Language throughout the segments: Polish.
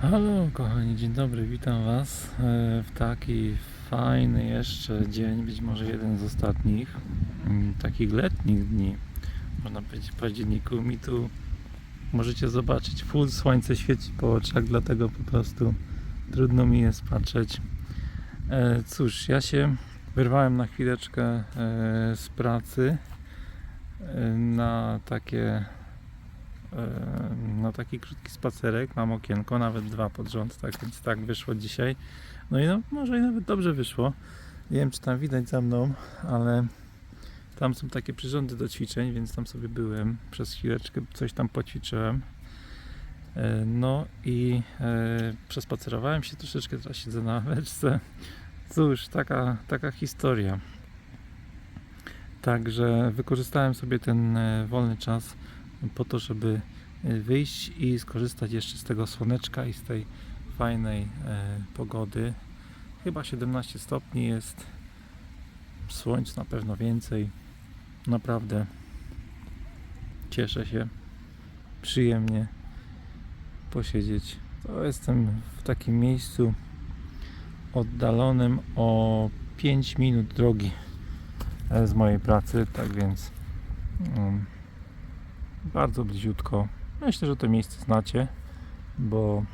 Halo kochani, dzień dobry, witam Was e, w taki fajny jeszcze dzień, być może jeden z ostatnich mm, takich letnich dni, można powiedzieć w październiku. Mi tu możecie zobaczyć, full słońce świeci po oczach, dlatego po prostu trudno mi jest patrzeć. E, Cóż, ja się wyrwałem na chwileczkę e, z pracy na takie e, na taki krótki spacerek. Mam okienko, nawet dwa pod rząd, tak więc tak wyszło dzisiaj. No i no, może i nawet dobrze wyszło. Nie wiem, czy tam widać za mną, ale tam są takie przyrządy do ćwiczeń, więc tam sobie byłem. Przez chwileczkę coś tam poćwiczyłem. E, No i e, przespacerowałem się troszeczkę, teraz siedzę na ławeczce. Cóż, taka, taka historia. Także wykorzystałem sobie ten wolny czas po to, żeby e, wyjść i skorzystać jeszcze z tego słoneczka i z tej fajnej e, pogody. Chyba 17 stopni jest. Słońc na pewno więcej. Naprawdę cieszę się. Przyjemnie posiedzieć. To jestem w takim miejscu oddalonym o 5 minut drogi e, z mojej pracy, tak więc mm, bardzo bliziutko. Myślę, że to miejsce znacie, bo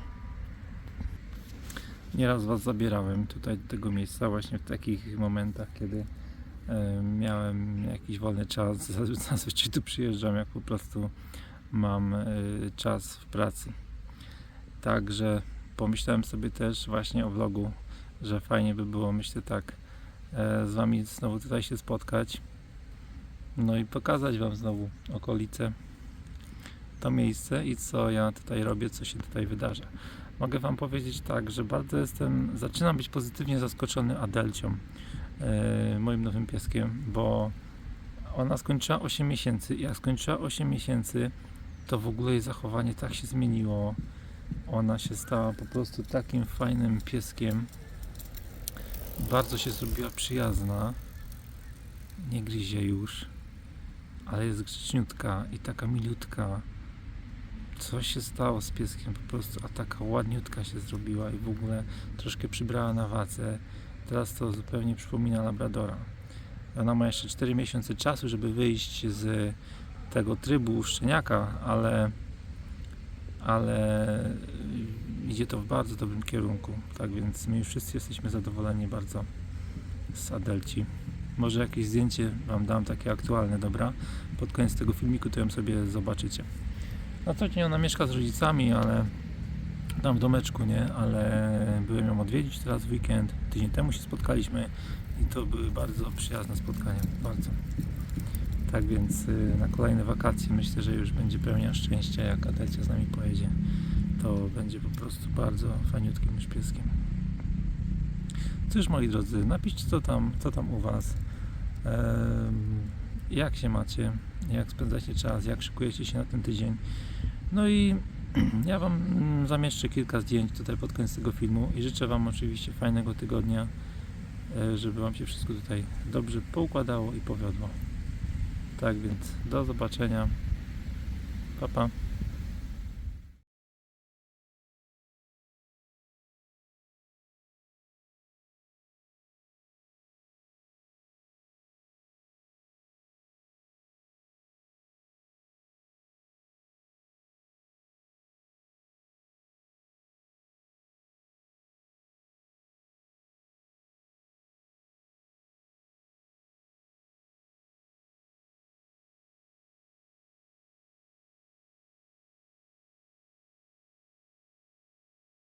nieraz Was zabierałem tutaj do tego miejsca właśnie w takich momentach, kiedy miałem jakiś wolny czas. Zazwyczaj tu przyjeżdżam, jak po prostu mam e, czas w pracy. Także pomyślałem sobie też właśnie o vlogu, że fajnie by było, myślę tak, e, z Wami znowu tutaj się spotkać. No i pokazać Wam znowu okolice to miejsce i co ja tutaj robię, co się tutaj wydarza. Mogę Wam powiedzieć tak, że bardzo jestem, zaczynam być pozytywnie zaskoczony Adelcią, e, moim nowym pieskiem, bo ona skończyła 8 miesięcy jak skończyła 8 miesięcy, to w ogóle jej zachowanie tak się zmieniło. Ona się stała po prostu takim fajnym pieskiem. Bardzo się zrobiła przyjazna. Nie gryzie już, ale jest grzeczniutka i taka miliutka co się stało z pieskiem po prostu, a taka ładniutka się zrobiła i w ogóle troszkę przybrała na wadze. Teraz to zupełnie przypomina Labradora. Ona ma jeszcze 4 miesiące czasu, żeby wyjść z tego trybu szczeniaka, ale ale idzie to w bardzo dobrym kierunku. Tak więc my wszyscy jesteśmy zadowoleni bardzo z Adelci. Może jakieś zdjęcie Wam dam takie aktualne, dobra? Pod koniec tego filmiku to ją sobie zobaczycie. Na co dzień ona mieszka z rodzicami, ale tam w domeczku, nie? Ale byłem ją odwiedzić teraz w weekend. Tydzień temu się spotkaliśmy i to były bardzo przyjazne spotkania. Bardzo. Tak więc y, na kolejne wakacje myślę, że już będzie pełnia szczęścia, jak Adelcia z nami pojedzie. To będzie po prostu bardzo fajniutkim już pieskiem. Cóż moi drodzy, napiszcie co tam, co tam u Was. Jak się macie, jak spędzacie czas, jak szykujecie się na ten tydzień. No i ja Wam mm, zamieszczę kilka zdjęć tutaj pod koniec tego filmu i życzę Wam oczywiście fajnego tygodnia, e, żeby Wam się wszystko tutaj dobrze poukładało i powiodło. Tak więc do zobaczenia. Pa, pa.